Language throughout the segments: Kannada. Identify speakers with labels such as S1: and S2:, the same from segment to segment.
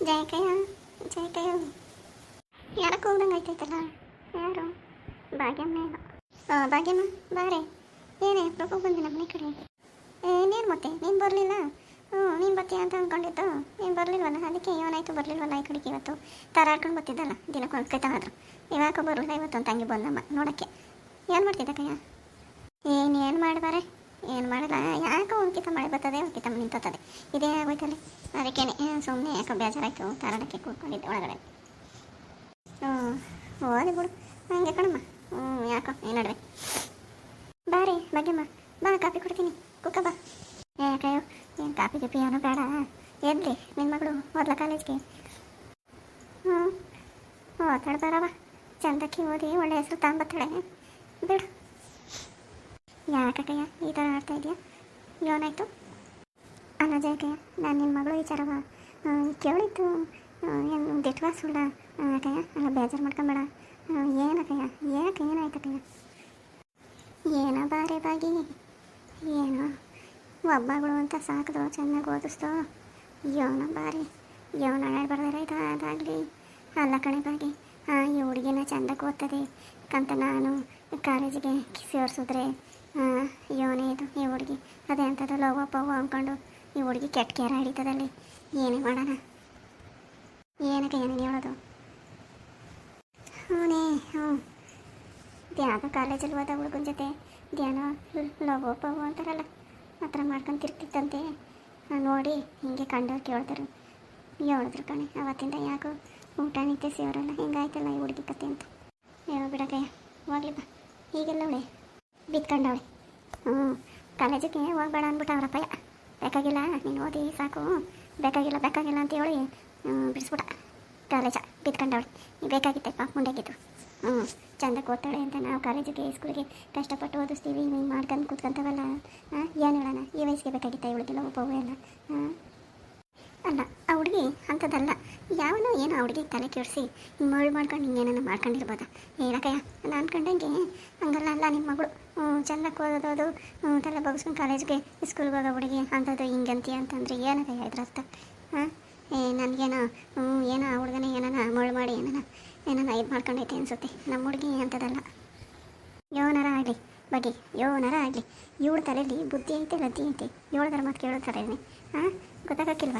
S1: ಜಯಕಯ್ಯ ಜಯಕಯ್ಯ. ಯಾರ ಹೋಗ್ದಂಗೆ ಆಯ್ತೈತಲ್ಲ ಯಾರು? ಭಾಗ್ಯಮ್ಮ ಏನೋ ಆ, ಭಾಗ್ಯಮ್ಮ ಬಾರೆ. ಏನೇ ಪ್ರಭು ಬಂದೆ ನಮ್ಮ ಮನೆ ಕಡೆ. ಏನೇನು ಮತ್ತೆ? ನೀನು ಬರಲಿಲ್ಲ? ಹ್ಞೂ ನೀನು ಬರ್ತೀಯ ಅಂತ ಅಂದ್ಕೊಂಡಿದ್ದು ನೀನು ಬರಲಿಲ್ವಲ್ಲ? ಅದಕ್ಕೆ ಏನಾಯ್ತು ಬರಲಿಲ್ವಲ್ಲ ಈ ಕಡೆಗೆ ಇವತ್ತು? ತಾರಾಡ್ಕೊಂಡು ಬರ್ತಿದ್ದಲ್ಲ ದಿನಕ್ಕೆ ಒಂದು ಕೈ ತಗೊಂಡ್ರು ಇವಾಗ ಬರಲಿಲ್ಲ ಇವತ್ತು ಅಂತ ಹಂಗೆ ಬಂದಮ್ಮ ನೋಡೋಕ್ಕೆ. ಏನು ಮಾಡ್ತಿದ್ದ ಏನು ಏನು ಮಾಡಬಾರೆ ಏನು ಮಾಡಲ್ಲ ಯಾಕೋ ಒಂದ್ಕಿತ ಮಳೆ ಬರ್ತದೆ ಒಂದ್ಕಿತ ನಿಂತದೆ ಇದೇ ಆಗೋಯ್ತಲ್ಲ. ಸುಮ್ಮನೆ ಯಾಕೋ ಬೇಜಾರಾಯ್ತು ತಾರಾಡಕ್ಕೆ ಕೂತ್ಕೊಂಡಿದ್ದೆ ಒಳಗಡೆ. ಹ್ಞೂ ಓದಿ ಬಿಡು. ಹಂಗೆ ಕಣಮ್ಮ. ಹ್ಞೂ ಯಾಕೋ ಏನಾಡ್ರೆ ಬಾರಿ ಭಾಗ್ಯಮ್ಮ ಬಾ, ಕಾಫಿ ಕೊಡ್ತೀನಿ. ಕುಕ್ಕ ಬಾ. ಯಾಕಯ್ಯೋ ಏನು ಕಾಫಿ ಗಿಫಿ ಏನೋ ಬೇಡ. ಎದ್ರಿ ನಿನ್ನ ಮಗಳು ಮೊದಲ ಕಾಲೇಜ್ಗೆ. ಹ್ಞೂ ಓದಾಡ್ ಬರವ. ಚಂದಕ್ಕೆ ಓದಿ, ಒಳ್ಳೆ ಹೆಸರು ತಾಂಬತ್ತಾಳೆ. ಬಿಡು. ಯಾಕಯ್ಯ ಈ ಥರ ಆಡ್ತಾ ಇದೆಯಾ? ಏನಾಯ್ತು ಅಲ್ಲ ಜಯಕಯ್ಯ ನಾನು ನಿನ್ನ ಮಗಳು ವಿಚಾರವ ಕೇಳಿದ್ದು ಏನು ದಿಟ್ವಾ ಸುಳ್ಳ ಕಯ್ಯ ಅಲ್ಲ, ಬೇಜಾರು ಮಾಡ್ಕೊಂಬೇಡ. ಏನಕ್ಕಯ್ಯ ಏನಾಯ್ತು ಏನಾಯ್ತಕ್ಕಯ್ಯ ಏನೋ ಬಾರೆ ಬಾಗಿ. ಏನೋ ಒಬ್ಬಗಳು ಅಂತ ಸಾಕಿದ್ರು ಚೆನ್ನಾಗಿ ಓದಿಸ್ತು ಏನೋ ಬಾರಿ. ಯೋನ ಇದು ಅದಾಗಲಿ. ಅಲ್ಲ ಕಣೆ ಬಾಗಿ. ಹಾಂ ಈ ಹುಡುಗಿನ ಚಂದ ಓದ್ತದೆ. ಕಂತ ನಾನು ಕಾಲೇಜಿಗೆ ಸೇರಿಸಿದ್ರೆ ಯೋನೇ ಇದು, ಈ ಹುಡುಗಿ. ಅದೇ ಅಂಥದ್ದು ಲವ್ ಪವ್ ಅಂದ್ಕೊಂಡು ಈ ಹುಡುಗಿ ಕೆಟ್ಟ ಕೇರ ಹಿಡಿತದಲ್ಲಿ ಏನೇ ಮಾಡೋಣ? ಏನಕ್ಕೆ ಏನೇನು ಹೇಳೋದು? ಹ್ಞೂ ಹ್ಞೂ. ಧ್ಯಾನ ಕಾಲೇಜಲ್ಲಿ ಹೋದ ಹುಡುಗನ ಜೊತೆ ಧ್ಯಾನ ಲವ್ ಪವ್ ಅಂತಾರಲ್ಲ, ಆ ಥರ ಮಾಡ್ಕೊಂತಿರ್ತಿತ್ತಂತೆ ನೋಡಿ, ಹಿಂಗೆ ಕಂಡವ್ರು ಕೇಳ್ತಾರೆ ಹೇಳಿದ್ರು ಕಣೆ, ಅವತ್ತಿಂದ ಯಾಕೋ ಊಟ ನಿತ್ಯ ಸೇವರಲ್ಲ ಹಿಂಗಾಯ್ತಲ್ಲ ಈ ಹುಡುಗಿ ಕತೆ ಅಂತ. ಹೇಳೋ ಬಿಡಕಯ್ಯ ಹೋಗ್ಲಿ ಬಾ. ಈಗೆಲ್ಲ ಅವಳೆ, ಬಿತ್ಕೊಂಡವಳೆ. ಹ್ಞೂ. ಕಾಲೇಜಿಗೆ ಹೋಗ್ಬೇಡ ಅಂದ್ಬಿಟ್ಟು ಅವರಪ್ಪಯ್ಯ ಬೇಕಾಗಿಲ್ಲ, ನೀನು ಓದಿ ಸಾಕು. ಬೇಕಾಗಿಲ್ಲ ಬೇಕಾಗಿಲ್ಲ ಅಂತ ಹೇಳಿ ಬಿಡಿಸ್ಬಿಟ್ಟ. ಕಾಲೇಜ ಬಿತ್ಕೊಂಡವಳೆ ನೀ ಬೇಕಾಗಿತ್ತೆ ಪಾಪ ಹ್ಞೂ ಚಂದ ಕೊಡ್ತಾಳೆ ಅಂತ ನಾವು ಕಾಲೇಜಿಗೆ ಸ್ಕೂಲಿಗೆ ಕಷ್ಟಪಟ್ಟು ಓದಿಸ್ತೀವಿ ಹಿಂಗೆ ಮಾಡ್ಕೊಂಡು ಕೂತ್ಕೊಂತವಲ್ಲ. ಏನು ಹೇಳೋಣ? ಈ ವಯಸ್ಸಿಗೆ ಬೇಕಾಗಿತ್ತ ಇವಳಿಗೆಲ್ಲ ಒಬ್ಬ ಎಲ್ಲ ಅಲ್ಲ, ಆ ಹುಡುಗಿ ಅಂಥದ್ದಲ್ಲ ಯಾವನೋ ಏನೋ ಆ ಹುಡುಗಿ ತಲೆ ಕೆಡಿಸಿ ಮರಳು ಮಾಡ್ಕೊಂಡು ಹಿಂಗೇನೋ ಮಾಡ್ಕೊಂಡಿರ್ಬೋದ? ಹೇಳಕ್ಕಯ್ಯ ನಾನು ಅನ್ಕೊಂಡಂಗೆ ಹಂಗಲ್ಲ ಅಲ್ಲ ನಿಮ್ಮ ಮಗಳು. ಚೆಂದಕ್ಕೆ ಓದೋದು. ತಲೆ ಬಗ್ಸ್ಕೊಂಡು ಕಾಲೇಜ್ಗೆ, ಸ್ಕೂಲ್ಗೆ ಹೋಗೋ ಹುಡುಗಿ ಅಂಥದ್ದು ಹಿಂಗಂತೀಯ ಅಂತಂದ್ರೆ ಏನಕಯ್ಯ ಇದ್ರ ಅರ್ಥ. ಹಾಂ? ಏ, ನನಗೇನೋ ಹ್ಞೂ ಏನೋ ಆ ಹುಡುಗನೇ ಏನಾನ ಮಳು ಮಾಡಿ ಏನಾನ ಏನಾನ ಇದು ಮಾಡ್ಕೊಂಡೈತೆ ಅನ್ಸುತ್ತೆ. ನಮ್ಮ ಹುಡುಗಿ ಅಂಥದ್ದಲ್ಲ. ಯೋನರ ಆಗಲಿ ಬಗ್ಗೆ ಯೋನರ ಆಗಲಿ. ಇವಳ ತಲೆಯಲ್ಲಿ ಬುದ್ಧಿ ಐತೆ ಲದ್ದಿ ಐತೆ. ಏಳದರ ಮಾತು ಕೇಳೋ ಇದೆ ಹಾಂ? ಗೊತ್ತಾಗಕ್ಕಿಲ್ವ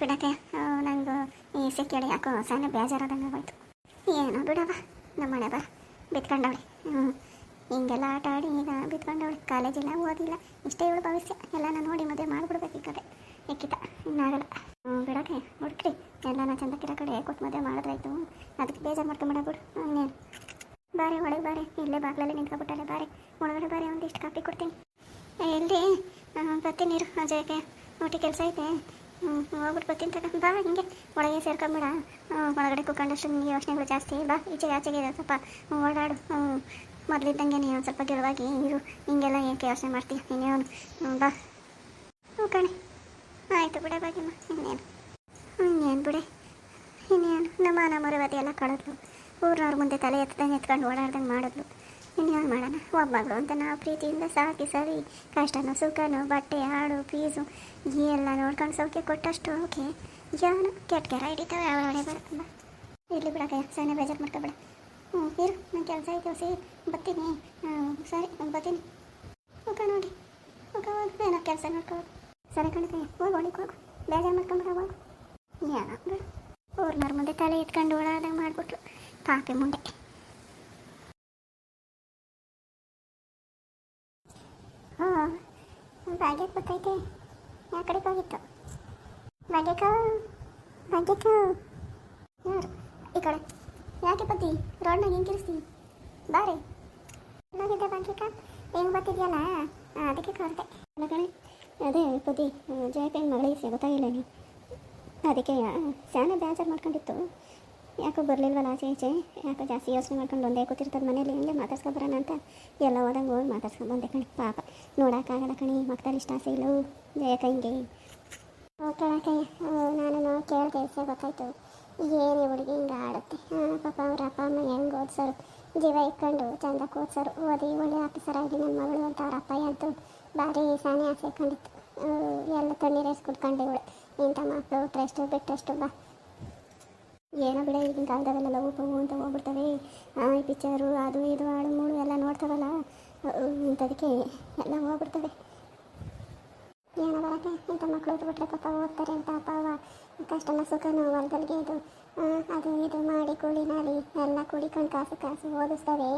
S1: ಬಿಡತ್ತೆ. ನಂಗೆ ಈ ಸೆಕೆಡೆ ಯಾಕೋ ಸಣ್ಣ ಬೇಜಾರಾದಂಗೆ ಆಗೋಯ್ತು. ಏನೋ ಬಿಡವ ನಮ್ಮ ಮನೆ ಬಾ. ಬಿತ್ಕೊಂಡವಳೆ. ಹ್ಞೂ ಹಿಂಗೆಲ್ಲ ಆಟ ಆಡಿ ಈಗ ಬಿತ್ಕೊಂಡವಳೆ. ಕಾಲೇಜಿಲ್ಲ ಓದಿಲ್ಲ. ಇಷ್ಟೇ ಇವಳು ಭವಿಷ್ಯ. ಎಲ್ಲನ ನೋಡಿ ಮದುವೆ ಮಾಡಿಬಿಡ್ಬೇಕು ಈ ಕಡೆ. ಇಕ್ಕಿತ ಇನ್ನಾಗಲ್ಲ ಹ್ಞೂ ಬಿಡಕ್ಕೆ ಹುಡುಕ್ರಿ. ಎಲ್ಲನ ಕಿರ ಕಡೆ ಕೊಟ್ಟು ಮದುವೆ ಮಾಡಿದ್ರಾಯ್ತು. ಅದಕ್ಕೆ ಬೇಜಾರು ಮಾಡ್ಕೊಂಬಿಡ ಬಿಡು. ಇನ್ನೇನು ಬಾರೆ, ಒಳಗೆ ಬಾರೆ. ಇಲ್ಲೇ ಬಾಗ್ಲಲ್ಲಿ ನಿಂತ್ಕೊಬಿಟ್ಟಲ್ಲ ಬಾರೆ, ಒಳಗಡೆ ಬಾರೆ ಒಂದಿಷ್ಟು ಕಾಫಿ ಕೊಡ್ತೀನಿ. ಎಲ್ಲಿ ಬರ್ತೀನಿ ನೀರು ಅಜಯಕ್ಕೆ ಊಟಿ ಕೆಲಸ ಐತೆ. ಹ್ಞೂ ಹೋಗ್ಬಿಟ್ಟು ಬರ್ತೀನಿ ತಗ. ಬಾ, ಹಿಂಗೆ. ಒಳಗೆ ಸೇರ್ಕೊಂಬಿಡ. ಒಳಗಡೆ ಕೂತ್ಕೊಂಡಷ್ಟು ನಿಮಗೆ ಯೋಚನೆಗಳು ಜಾಸ್ತಿ. ಬಾ, ಈಚೆಗೆ ಆಚೆಗೆ ಇದೆ ಸ್ವಲ್ಪ ಓಡಾಡು. ಮೊದಲಿದ್ದಂಗೆ ನೀನು ಸ್ವಲ್ಪ ಗಿಡವಾಗಿ ಇರು. ಹಿಂಗೆಲ್ಲ ಏಕೆ ಯೋಚನೆ ಮಾಡ್ತೀಯ ನೀನು ಬಾ. ಹ್ಞೂ ಕಣೆ. ಆಯಿತು ಬಿಡ ಬಾಗಿಮ್ಮ ಇನ್ನೇನು? ಇನ್ನೇನು ಬಿಡೆ. ಇನ್ನೇನು? ನಮ್ಮ ನಮ್ಮರವತಿ ಎಲ್ಲ ಕಳೆದ್ಲು. ಊರಿನವ್ರ ಮುಂದೆ ತಲೆ ಎತ್ತದಂಗೆ ಎತ್ಕೊಂಡು ಓಡಾಡ್ದಂಗೆ ಮಾಡಿದ್ಲು. ಇನ್ನೇನು ಮಾಡೋಣ? ಒಬ್ಬರು ಅಂತ ನಾವು ಪ್ರೀತಿಯಿಂದ ಸಾಕಿ ಸರಿ. ಕಷ್ಟನೋ ಸುಖನೋ, ಬಟ್ಟೆ, ಹಾಡು, ಫೀಸು ಎಲ್ಲ ನೋಡ್ಕೊಂಡು ಸೌಖ್ಯ ಕೊಟ್ಟಷ್ಟು ಓಕೆ. ಏನು ಕೆಟ್ಟ ಕೆರ ಹಿಡಿತಾವೆ ಅವಳೆ ಬರಲ್ಲ ಇರಲಿ ಬಿಡಕ್ಕೆ ಸಣ್ಣ ಬೇಜಾರು ಮಾಡ್ಕೊಬೇಡ. ಹ್ಞೂ ಇರು ನನ್ನ ಕೆಲಸ ಐತೆ ಸಿ ಬರ್ತೀನಿ. ಸರಿ ಬರ್ತೀನಿ. ಹೋಗ ನೋಡಿ ಓಕೆ ಹೋಗಿ ಏನೋ ಕೆಲಸ ನೋಡ್ಕೋ. ಸರಿ ಕಣಕ್ಕೆ ಹೋಗಿ ಒಳಗೆ ಹೋಗು. ಬೇಜಾರು ಮಾಡ್ಕೊಂಬಿಡವ ಹೋಗು. ಬಿಡು. ಊರ್ನವ್ರ ಮುಂದೆ ತಲೆ ಇಟ್ಕೊಂಡು ಓಡಾಡ್ದಂಗೆ ಮಾಡಿಬಿಟ್ಲು. ಪಾಪೆ ಮುಂದೆ ಹಾಂ ಭಾಗ್ಯಕ್ಕೆ ಗೊತ್ತೈತೆ ಯಾವ ಕಡೆಗೆ ಹೋಗಿತ್ತು? ಭಾಗ್ಯಕ್ಕ? ಭಾಗ್ಯಕ್ಕ? ಯಾರು? ಈ ಕಡೆ. ಯಾಕೆ ಬತ್ತಿ ರೋಡ್ನಾಗ ಹೆಂಗೆ ಕಿರಿಸ್ತಿ ಬಾರೆ ಎಲ್ಲೋಗಿದ್ದೆ ಭಾಗ್ಯಕ್ಕ. ಹೆಂಗೆ ಬರ್ತಿದ್ಯಲ್ಲ? ಅದಕ್ಕೆ ಕರೆದೆ ಅಲ್ಲ ಕಣೆ, ಅದೇ ಬುದ್ಧಿ ಜಯಕೈ ಮಗಳಿಗೆ ಗೊತ್ತಾಗಿಲ್ಲ ನೀ ಅದಕ್ಕೆ ಸ್ಯಾನ ಬೇಜಾರು ಮಾಡ್ಕೊಂಡಿತ್ತು. ಯಾಕೋ ಬರಲಿಲ್ವಲ್ಲ ಆಚೆ ಈಚೆ? ಯಾಕೋ ಜಾಸ್ತಿ ಯೋಚನೆ ಮಾಡ್ಕೊಂಡು ಒಂದೇ ಕೂತಿರ್ತದೆ ಮನೇಲಿ ಹಿಂಗೆ ಮಾತಾಡ್ಸ್ಕೊಬರೋಣ ಅಂತ. ಎಲ್ಲ ಹೋದಂಗೆ ಹೋಗಿ ಮಾತಾಡ್ಸ್ಕೊಂಡು ಬಂದೆ ಕಣಿ, ಪಾಪ. ನೋಡೋಕ್ಕಾಗಲ್ಲ ಕಣಿ ಮಕ್ಕಳಲ್ಲಿ ಇಷ್ಟ ಆಸೆ ಇಲ್ಲವು ಜಯಕ ಹಿಂಗೆ ಕೇಳಕ್ಕೆ ನಾನು ಕೇಳಿದೆ ವಿಷಯ ಗೊತ್ತಾಯ್ತು. ಏನು ಹುಡುಗಿ ಹಿಂಗೆ ಆಡುತ್ತೆ. ಹಾಂ ಪಾಪ ಅವ್ರ ಅಪ್ಪ ಅಮ್ಮ ಹೆಂಗೆ ಓದಿಸೋರು. ಜೀವ ಇಟ್ಕೊಂಡು ಚಂದ ಓದಿಸೋರು ಓದಿ ಒಳ್ಳೆ ಆಫೀಸರ್ ಆಗಿ ನನ್ನ ಮಗಳು ಅಂತ ಅವ್ರ ಅಪ್ಪ ಅಂತೂ ಭಾರಿ ಸಾನೆ ಆಸೆ ಕಂಡಿತ್ತು. ಎಲ್ಲ ತಣ್ಣೀರು ಕುಡ್ಕೊಂಡು ಇವಳು. ಇಂಥ ಮಕ್ಕಳು, ಟ್ರೆಸ್ಟು ಬಿಟ್ಟಷ್ಟು ಬಾ. ಏನೋ ಬಿಡ, ಈಗಿನ ಕಾಲದಾಗೆಲ್ಲ ಲವ್ ಪವು ಅಂತ ಹೋಗ್ಬಿಡ್ತವೆ. ಈ ಪಿಕ್ಚರು ಅದು, ಇದು ಹಾಳು ಮೂಳು ಎಲ್ಲ ನೋಡ್ತಾವಲ್ಲ ಇಂಥದಕ್ಕೆ ಎಲ್ಲ ಹೋಗ್ಬಿಡ್ತವೆ. ಏನೋ ಬರಕ್ಕೆ ಇಂಥ ಮಕ್ಕಳು ಬಿಟ್ರೆ ಪಾಪ ಹೋಗ್ತಾರೆ ಅಂತ ಅವ್ವ ಕಷ್ಟನ, ಸುಖನೂ ಹೊಲದಲ್ಲಿಗೆ ಇದು. ಅದು, ಇದು ಮಾಡಿ ಕೂಲಿ ನಾಡಿ ಎಲ್ಲ ಕೂಡಿಕೊಂಡು ಕಾಸು ಕಾಸು ಓದಿಸ್ತವೆ.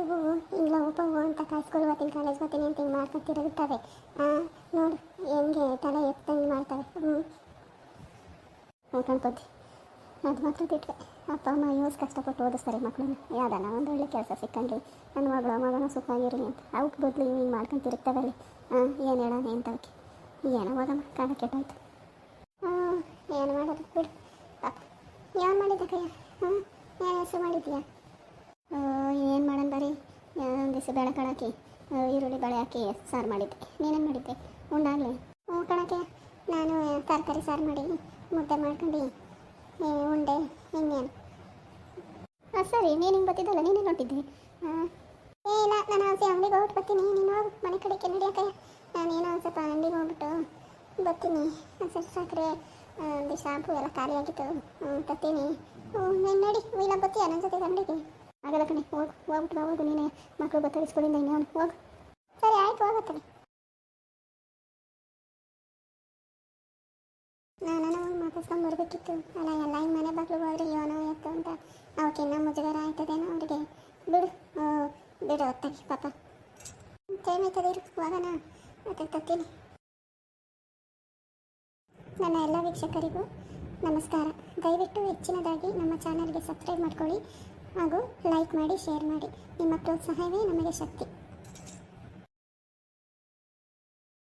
S1: ಇವು ಹಿಂಗೆ ಲವ್ ಪವು ಅಂತ ಕಾಸುಗಳು ಹೋಗ್ತೀನಿ ಕಾಲೇಜ್ ಹೋಗ್ತೀನಿ ಅಂತ ಹಿಂಗೆ ಮಾಡ್ಕೊಂಡು ತಿರುಗುತ್ತವೆ ನೋಡು, ಹೆಂಗೆ ತಲೆ ಎತ್ತಂಗೆ ಮಾಡ್ತವೆ. ಹ್ಞೂ ಅನ್ಕೊಂತದ್ದಿ ಅದು ಮಾತ್ರ ಬಿಟ್ಟರೆ ಅಪ್ಪ, ಅಮ್ಮ ಯೋಸ್ ಕಷ್ಟಪಟ್ಟು ಓದಿಸ್ತಾರೆ ಮಕ್ಕಳನ್ನ ಯಾವ್ದಲ್ಲ ಒಂದು ಒಳ್ಳೆ ಕೆಲಸ ಸಿಕ್ಕಂಗೆ ನನ್ನ ಮಗಳು, ಮಗನ ಸುಖವಾಗಿರಲಿ ಅಂತ. ಅವಕ್ಕೆ ಬದಲು ಹಿಂಗೆ ಮಾಡ್ಕೊಂತಿರ್ತಾವಲ್ಲಿ ಹಾಂ, ಏನು ಹೇಳೋಣ ಎಂತವಕ್ಕೆ ಏನೋ ಹೋಗಮ್ಮ ಕಾಲ ಕೆಟ್ಟಾಯ್ತು. ಹಾಂ, ಏನು ಮಾಡೋದು, ಬಿಡು. ಪಾಪ. ಏನು ಮಾಡಿದ್ದೆ ಕೈಯ ಹಾಂ, ಏನು ಹೆಸರು ಮಾಡಿದ್ಯಾ? ಏನು ಮಾಡೋಣ ಬರೀ? ಒಂದು ದಿವಸ ಬೆಳೆ ಕಳಾಕಿ ಈರುಳ್ಳಿ ಬೇಳೆ ಹಾಕಿ, ಸಾರು ಮಾಡಿದ್ದೆ. ನೀನೇನು ಮಾಡಿದ್ದೆ? ಉಂಡಾಗಲಿ? ಹ್ಞೂ ಕಣಕ್ಕೆ. ನಾನು ತರಕಾರಿ ಸಾರು ಮಾಡಿ ಮುದ್ದೆ ಮಾಡ್ಕೊಂಡು. ಏ, ಉಂಡೆ ಇನ್ನೇನು ಹಾಂ ಸರಿ ನೀನು ಹಿಂಗೆ ಬರ್ತಿದ್ದಲ್ಲ ನೀನೇ ನೋಡಿದ್ದೆ ಹಾಂ ಏ ಇಲ್ಲ ನಾನು ಆಸೆ ಅಂಗಡಿಗೆ ಹೋಗ್ಬಿಟ್ಟು ಬರ್ತೀನಿ. ನೀನು ಹೋಗು ಮನೆ ಕಡೆಗೆ ನಾನು ಏನೋ ಒಂದು ಸ್ವಲ್ಪ ಅಂಗಡಿಗೆ ಹೋಗ್ಬಿಟ್ಟು ಬರ್ತೀನಿ. ಸ್ವಲ್ಪ ಸಕ್ಕರೆ ಒಂದು ಶಾಂಪು ಎಲ್ಲ ಖಾಲಿ ಆಗಿತ್ತು. ಹ್ಞೂ ನೀನು ನೋಡಿ. ಇಲ್ಲ ಬರ್ತೀಯ ನನ್ನ ಜೊತೆ ಅಂಗಡಿಗೆ? ಆಗಲ್ಲ ಕಣೆ ಹೋಗು ಹೋಗ್ಬಿಟ್ಟು ಹೋಗು. ನೀನೇ ಮಕ್ಕಳು ಬರ್ತಾರೆ ಸ್ಕೂಲಿಂದ ಇನ್ನೇನು. ಹೋಗು. ಸರಿ ಆಯ್ತು ಹೋಗತ್ತನೆ ಮಾತಾಡ್ಸ್ಕೊಂಡು ಬರಬೇಕಿತ್ತು ಅಲ್ಲ, ಎಲ್ಲ ಹಿಂಗೆ ಮನೆ ಬಾಗಿಲು ಹೋದ್ರೆ ಏನೋ ಎತ್ತು ಅಂತ. ಅವಕ್ಕಿನ್ನ ಮುಜುಗರ ಆಯ್ತದೇನೋ ಅವ್ರಿಗೆ. ಬಿಡು ಬಿಡು ಹೊತ್ತಾಗಿ ಪಾಪ. ಟೈಮ್ ಆಯ್ತದೆ ಇರು, ಹೋಗೋಣ. ಮತ್ತೆ ತತ್ತೀನಿ ನನ್ನ ಎಲ್ಲ ವೀಕ್ಷಕರಿಗೂ ನಮಸ್ಕಾರ. ದಯವಿಟ್ಟು ಹೆಚ್ಚಿನದಾಗಿ ನಮ್ಮ ಚಾನಲ್ಗೆ ಸಬ್ಸ್ಕ್ರೈಬ್ ಮಾಡ್ಕೊಳ್ಳಿ ಹಾಗೂ ಲೈಕ್ ಮಾಡಿ, ಶೇರ್ ಮಾಡಿ. ನಿಮ್ಮ ಪ್ರೋತ್ಸಾಹವೇ ನಮಗೆ ಶಕ್ತಿ.